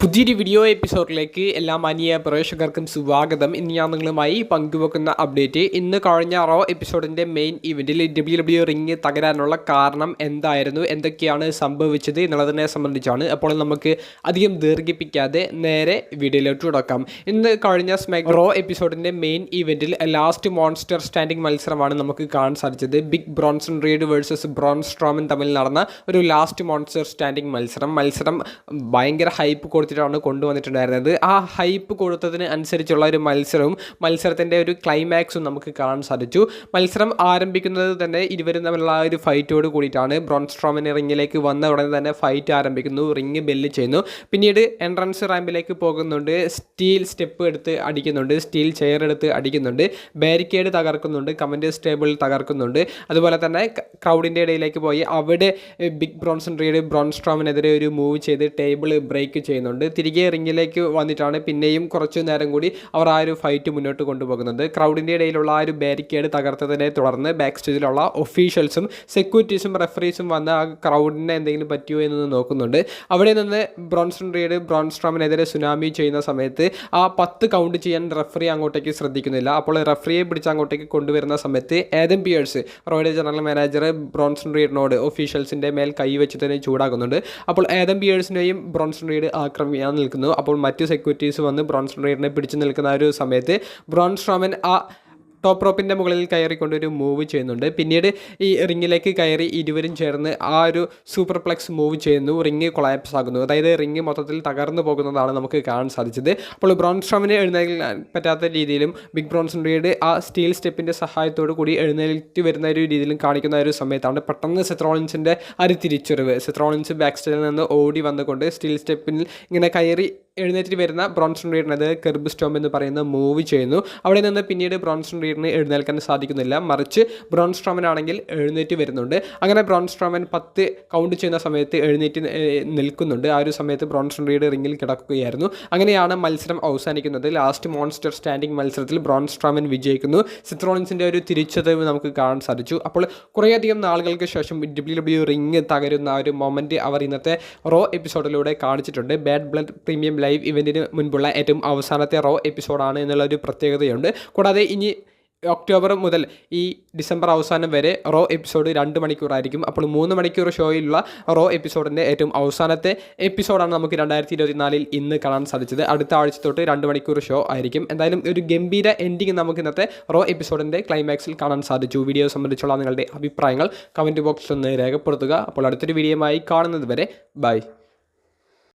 പുതിയൊരു വീഡിയോ എപ്പിസോഡിലേക്ക് എല്ലാ മാന്യ പ്രേക്ഷകർക്കും സ്വാഗതം. ഇന്ന് ഞാൻ നിങ്ങളുമായി പങ്കുവെക്കുന്ന അപ്ഡേറ്റ് ഇന്ന് കഴിഞ്ഞ റോ എപ്പിസോഡിന്റെ മെയിൻ ഇവന്റിൽ ഡബ്ല്യു ഡബ്ല്യു റിങ് തകരാനുള്ള കാരണം എന്തായിരുന്നു? എന്തൊക്കെയാണ് സംഭവിച്ചത് എന്നുള്ളതിനെ സംബന്ധിച്ചാണ് അപ്പോൾ നമുക്ക് അധികം ദീർഘിപ്പിക്കാതെ നേരെ വീഡിയോയിലോട്ട് തുടക്കാം ഇന്ന് കഴിഞ്ഞ സ്മാക് റോ എപ്പിസോഡിന്റെ മെയിൻ ഇവന്റിൽ ലാസ്റ്റ് മോൺസ്റ്റർ സ്റ്റാൻഡിംഗ് മത്സരമാണ് നമുക്ക് കാണാൻ സാധിച്ചത്. Big Bronson Reed versus Braun Strowman തമ്മിൽ നടന്ന ഒരു ലാസ്റ്റ് മോൺസ്റ്റർ സ്റ്റാൻഡിംഗ് മത്സരം. മത്സരം ഭയങ്കര ഹൈപ്പ് കൊടുത്തിട്ടാണ് കൊണ്ടുവന്നിട്ടുണ്ടായിരുന്നത്. ആ ഹൈപ്പ് കൊടുത്തതിന് അനുസരിച്ചുള്ള ഒരു മത്സരവും മത്സരത്തിന്റെ ഒരു ക്ലൈമാക്സും നമുക്ക് കാണാൻ സാധിച്ചു. മത്സരം ആരംഭിക്കുന്നത് തന്നെ ഇരുവരും തമ്മിലുള്ള ആ ഒരു ഫൈറ്റോട് കൂടിയിട്ടാണ്. ബ്രോൺസ്ട്രോമിന് റിങ്ങിലേക്ക് വന്ന ഉടനെ തന്നെ ഫൈറ്റ് ആരംഭിക്കുന്നു. റിങ് ബെല്ല് ചെയ്യുന്നു. പിന്നീട് എൻട്രൻസ് റാമ്പിലേക്ക് പോകുന്നുണ്ട്. സ്റ്റീൽ സ്റ്റെപ്പ് എടുത്ത് അടിക്കുന്നുണ്ട്. സ്റ്റീൽ ചെയർ എടുത്ത് അടിക്കുന്നുണ്ട്. ബാരിക്കേഡ് തകർക്കുന്നുണ്ട്. കമന്റേഴ്സ് ടേബിൾ തകർക്കുന്നുണ്ട്. അതുപോലെ തന്നെ ക്രൗഡിന്റെ ഇടയിലേക്ക് പോയി. അവിടെ ബിഗ് ബ്രോൺസൺ റീഡ് ബ്രോൺസ്ട്രോമിനെതിരെ ഒരു മൂവ് ചെയ്ത് ടേബിൾ ബ്രേക്ക് ചെയ്യുന്നുണ്ട്. തിരികെ റിങ്ങിലേക്ക് വന്നിട്ടാണ് പിന്നെയും കുറച്ചു നേരം കൂടി അവർ ആ ഒരു ഫൈറ്റ് മുന്നോട്ട് കൊണ്ടുപോകുന്നത്. ക്രൗഡിന്റെ ഇടയിലുള്ള ആ ഒരു ബാരിക്കേഡ് തകർത്തതിനെ തുടർന്ന് ബാക്ക് സ്റ്റേജിലുള്ള ഒഫീഷ്യൽസും സെക്യൂരിറ്റീസും റെഫറീസും വന്ന് ആ ക്രൗഡിനെ എന്തെങ്കിലും പറ്റിയോ എന്ന് നോക്കുന്നുണ്ട്. അവിടെ നിന്ന് ബ്രോൺസൺ റീഡ് ബ്രോൺസ്ട്രോമിനെതിരെ സുനാമി ചെയ്യുന്ന സമയത്ത് ആ പത്ത് കൗണ്ട് ചെയ്യാൻ റെഫറി അങ്ങോട്ടേക്ക് ശ്രദ്ധിക്കുന്നില്ല. അപ്പോൾ റെഫറിയെ പിടിച്ച് അങ്ങോട്ടേക്ക് കൊണ്ടുവരുന്ന സമയത്ത് ഏതൻ പിയേഴ്സ് റോയുടെ ജനറൽ മാനേജർ ബ്രോൺസൺ റീഡിനോട് ഒഫീഷ്യൽസിന്റെ മേൽ കൈവച്ചതിന് ചൂടാകുന്നുണ്ട്. അപ്പോൾ ഏതൻ പിയേഴ്സിനെയും ബ്രോൺസൺ റീഡ് ആക്രമിക്കാൻ നിൽക്കുന്നു അപ്പോൾ മറ്റു സെക്യൂരിറ്റീസ് വന്ന് ബ്രോൺസ് റീഡിനെ പിടിച്ചു നിൽക്കുന്ന ആ ഒരു സമയത്ത് ബ്രോൺസ്ട്രോമൻ ആ ടോപ്പ് റോപ്പിന്റെ മുകളിൽ കയറിക്കൊണ്ട് ഒരു മൂവ് ചെയ്യുന്നുണ്ട്. പിന്നീട് ഈ റിങ്ങിലേക്ക് കയറി ഇരുവരും ചേർന്ന് ആ ഒരു സൂപ്പർ പ്ലക്സ് മൂവ് ചെയ്യുന്നു. റിങ് കൊളാപ്സ് ആകുന്നു. അതായത് റിങ് മൊത്തത്തിൽ തകർന്നു പോകുന്നതാണ് നമുക്ക് കാണാൻ സാധിച്ചത്. അപ്പോൾ ബ്രോൺസ്ട്രോമിന് എഴുന്നേൽക്കാൻ പറ്റാത്ത രീതിയിലും ബിഗ് ബ്രോൺസ് റീഡ് ആ സ്റ്റീൽ സ്റ്റെപ്പിന്റെ സഹായത്തോടു കൂടി എഴുന്നേൽറ്റ് വരുന്ന ഒരു രീതിയിലും കാണിക്കുന്ന ഒരു സമയത്താണ് പെട്ടെന്ന് സെത്രോളിൻസിന്റെ ആ ഒരു സെത്രോളിൻസ് ബാക്ക് സ്റ്റേജിൽ നിന്ന് ഓടി വന്നുകൊണ്ട് സ്റ്റീൽ സ്റ്റെപ്പിൽ ഇങ്ങനെ കയറി എഴുന്നേറ്റ് വരുന്ന ബ്രോൺസൺ റീഡിനത് കെർബ് സ്റ്റോം എന്ന് പറയുന്ന മൂവ് ചെയ്യുന്നു. അവിടെ നിന്ന് പിന്നീട് ബ്രോൺസൺ റീഡിന് എഴുന്നേൽക്കാൻ സാധിക്കുന്നില്ല. മറിച്ച് ബ്രോൺ സ്ട്രോമനാണെങ്കിൽ എഴുന്നേറ്റ് വരുന്നുണ്ട്. അങ്ങനെ ബ്രോൺ സ്ട്രോമൻ പത്ത് കൗണ്ട് ചെയ്യുന്ന സമയത്ത് എഴുന്നേറ്റ് നിൽക്കുന്നുണ്ട്. ആ ഒരു സമയത്ത് ബ്രോൺസൺ റീഡ് റിങ്ങിൽ കിടക്കുകയായിരുന്നു. അങ്ങനെയാണ് മത്സരം അവസാനിക്കുന്നത്. ലാസ്റ്റ് മോൺസ്റ്റർ സ്റ്റാൻഡിംഗ് മത്സരത്തിൽ ബ്രോൺ സ്ട്രോമൻ വിജയിക്കുന്നു. സിത്രോൺസിന്റെ ഒരു തിരിച്ചറിവ് നമുക്ക് കാണാൻ സാധിച്ചു. അപ്പോൾ കുറേയധികം നാളുകൾക്ക് ശേഷം ഡബ്ല്യു ഡബ്ല്യു റിങ് തകരുന്ന ആ ഒരു മൊമെന്റ് അവർ ഇന്നത്തെ റോ എപ്പിസോഡിലൂടെ കാണിച്ചിട്ടുണ്ട്. ബാഡ് ബ്ലഡ് പ്രീമിയം ലൈവ് ഇവന്റിന് മുൻപുള്ള ഏറ്റവും അവസാനത്തെ റോ എപ്പിസോഡാണ് എന്നുള്ള ഒരു പ്രത്യേകതയുണ്ട്. കൂടാതെ ഇനി ഒക്ടോബർ മുതൽ ഈ ഡിസംബർ അവസാനം വരെ റോ എപ്പിസോഡ് രണ്ട് മണിക്കൂറായിരിക്കും അപ്പോൾ മൂന്ന് മണിക്കൂർ ഷോയിലുള്ള റോ എപ്പിസോഡിന്റെ ഏറ്റവും അവസാനത്തെ എപ്പിസോഡാണ് നമുക്ക് രണ്ടായിരത്തി ഇരുപത്തിനാലിൽ ഇന്ന് കാണാൻ സാധിച്ചത്. അടുത്ത ആഴ്ച തൊട്ട് രണ്ട് മണിക്കൂർ ഷോ ആയിരിക്കും. എന്തായാലും ഒരു ഗംഭീര എൻഡിങ് നമുക്ക് ഇന്നത്തെ റോ എപ്പിസോഡിന്റെ ക്ലൈമാക്സിൽ കാണാൻ സാധിച്ചു. വീഡിയോ സംബന്ധിച്ചുള്ള നിങ്ങളുടെ അഭിപ്രായങ്ങൾ കമന്റ് ബോക്സിൽ ഒന്ന് രേഖപ്പെടുത്തുക. അപ്പോൾ അടുത്തൊരു വീഡിയോയുമായി കാണുന്നത് വരെ ബൈ